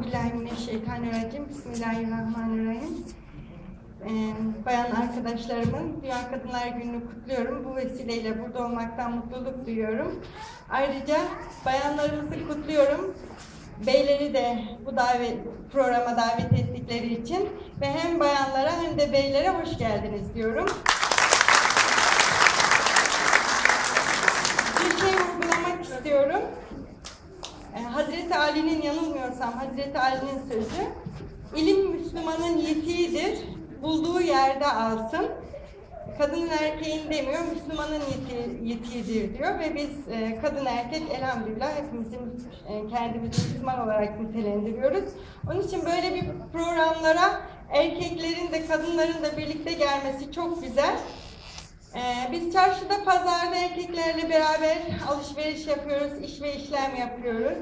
Euzubillahimineşşeytanirracim. Bismillahirrahmanirrahim. Ee, bayan arkadaşlarımın Dünya Kadınlar Günü'nü kutluyorum. Bu vesileyle burada olmaktan mutluluk duyuyorum. Ayrıca bayanlarımızı kutluyorum. Beyleri de bu davet, programa davet ettikleri için ve hem bayanlara hem de beylere hoş geldiniz diyorum. Bir şey vurgulamak istiyorum. Ee, Hazreti Ali'nin yanılmıyorsam Hazreti Ali'nin sözü ilim Müslümanın yetiğidir bulduğu yerde alsın kadın erkeğin demiyor Müslümanın yeti, yetiğidir diyor ve biz e, kadın erkek elhamdülillah hepimizin e, kendimizi Müslüman olarak nitelendiriyoruz. Onun için böyle bir programlara erkeklerin de kadınların da birlikte gelmesi çok güzel. Ee, biz çarşıda, pazarda erkeklerle beraber alışveriş yapıyoruz, iş ve işlem yapıyoruz.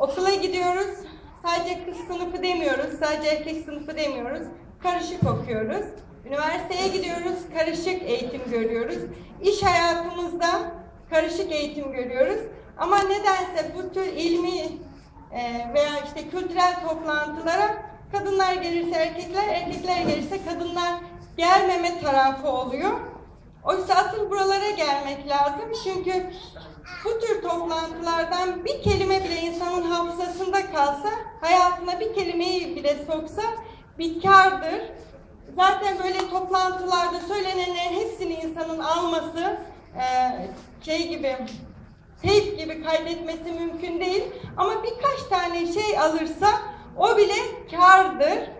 Okula gidiyoruz, sadece kız sınıfı demiyoruz, sadece erkek sınıfı demiyoruz. Karışık okuyoruz. Üniversiteye gidiyoruz, karışık eğitim görüyoruz. İş hayatımızda karışık eğitim görüyoruz. Ama nedense bu tür ilmi e, veya işte kültürel toplantılara kadınlar gelirse erkekler, erkekler gelirse kadınlar gelmeme tarafı oluyor. Oysa buralara gelmek lazım çünkü bu tür toplantılardan bir kelime bile insanın hafızasında kalsa, hayatına bir kelimeyi bile soksa bir kârdır. Zaten böyle toplantılarda söylenenlerin hepsini insanın alması e, şey gibi, teyp gibi kaydetmesi mümkün değil. Ama birkaç tane şey alırsa o bile kârdır.